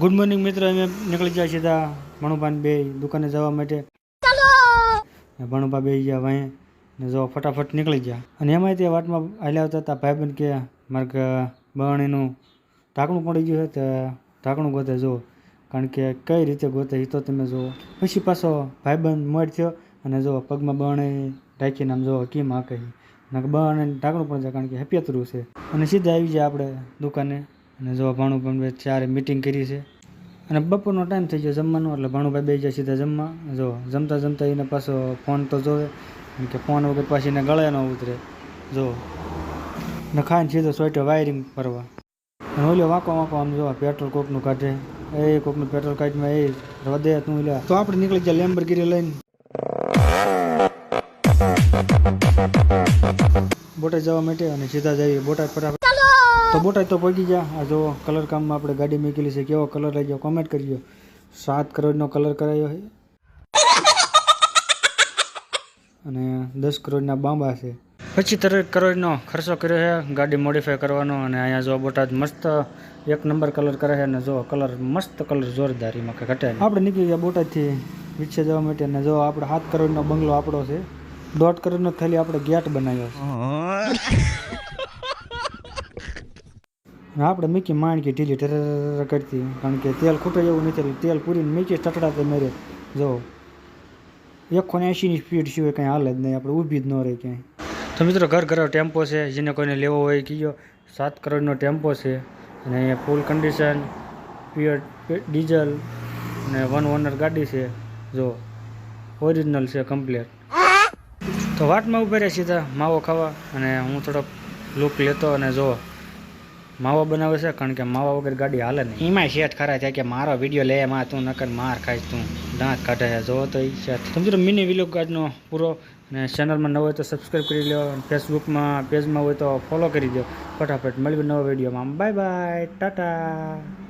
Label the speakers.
Speaker 1: Good morning મિત્ર. અમે નીકળી ગયા સીધા ભણુભાન બે દુકાને જવા માટે. ભણુભા બે ગયા વાંહે ને જો ફટાફટ નીકળી ગયા. અને એમાંય તે વાટમાં હાલ્યા આવતા હતા ભાઈબંધ કે મારે કે બરણીનું ઢાંકણું પડી ગયું છે તે ઢાંકણું ગોતે જો કારણ કે કઈ રીતે ગોતે એ તો તમે જુઓ. પછી પાછો ભાઈબંધ મોડ થયો અને જો પગમાં બરણી ઢાંકીને આમ જો કેમ કહી ને બરણે ઢાંકણું પણ જાય કારણ કે હેપિયતરું છે. અને સીધા આવી જાય આપણે દુકાને. અને જો ભાણુભાઈ બે ચારે મિટિંગ કરી છે. અને બપોરનો ટાઈમ થઈ ગયો જમવાનો, એટલે ભાણુભાઈ બે જાય સીધા જમવા. જો જમતા જમતા એને પાછો ફોન તો જોવે. કે ફોન વગર પાછી એને ગળે ન ઉતરે. જો ને ખાઈને સીધો સોઈટો વાયરિંગ કરવા અને ઓલો વાંકો વાંકો આમ જો પેટ્રોલ કોકનું કાઢે. એ કોકનું પેટ્રોલ કાઢમાં એ હૃદય તું લે તો આપણે નીકળી ગયા લેમ્બરગીરી લઈને. બોટાદ જવા માટે અને સીધા જઈએ. બોટાદ ફટાફટ તો બોટાદ તો પહોંચી ગયા. આ જો કલર કામમાં આપણે ગાડી મૂકેલી છે. કેવો કલર લાગ્યો કોમેન્ટ કરજો. સાત કરોડનો કલર કરાયો છે. અને દસ કરોડના બાંબા છે. પછી તરત કરોડનો ખર્ચો કર્યો છે ગાડી મોડિફાઈ કરવાનો. અને અહીંયા જો બોટાદ મસ્ત એક નંબર કલર કરે છે. અને જો કલર મસ્ત કલર જોરદારી એમાં ઘટે આપણે નીકળી ગયા બોટાદથી વિચ્છે જવા માટે. અને જો આપણે સાત કરોડનો બંગલો આપણો છે. દોઢ કરોડનો ખાલી આપણે ગેટ બનાવ્યો છે. આપણે મીકી માણકી ઢીલી ટર કરતી. કારણ કે તેલ ખૂટે એવું નથી. તેલ પૂરીને મીકી ટટડાતે મેરે. જો એકસો ને એંશીની સ્પીડ સિવાય કંઈ હાલે જ નહીં, આપણે ઊભી જ ન રહે ક્યાંય. તો મિત્રો, ઘર ઘર ટેમ્પો છે, જેને કોઈને લેવો હોય કીજો. સાત કરોડનો ટેમ્પો છે, અને અહીંયા ફૂલ કન્ડિશન પ્યોર ડીઝલ અને વન ઓનર ગાડી છે. જો ઓરિજિનલ છે કમ્પ્લેટ તો વાટમાં ઊભા રહ્યા સીધા, માવો ખાવા, અને હું થોડોક લુક લેતો અને જો માવો બનાવે છે, કારણ કે માવા વગર ગાડી હાલે નહીં. એમાં શેઠ ખરા થાય કે મારો વીડિયો લે, એમાં તું નકર માર ખાઈશ, તું દાંત કાઢે છે. જોવો તો એ શેઠ. સમજો મિની વિલોગ ગાર્ડનો પૂરો, અને ચેનલમાં નવો હોય તો સબસ્ક્રાઈબ કરી લો ફેસબુકમાં પેજમાં હોય તો ફોલો કરી દો ફટાફટ મળીએ નવા વિડીયોમાં બાય બાય, ટાટા.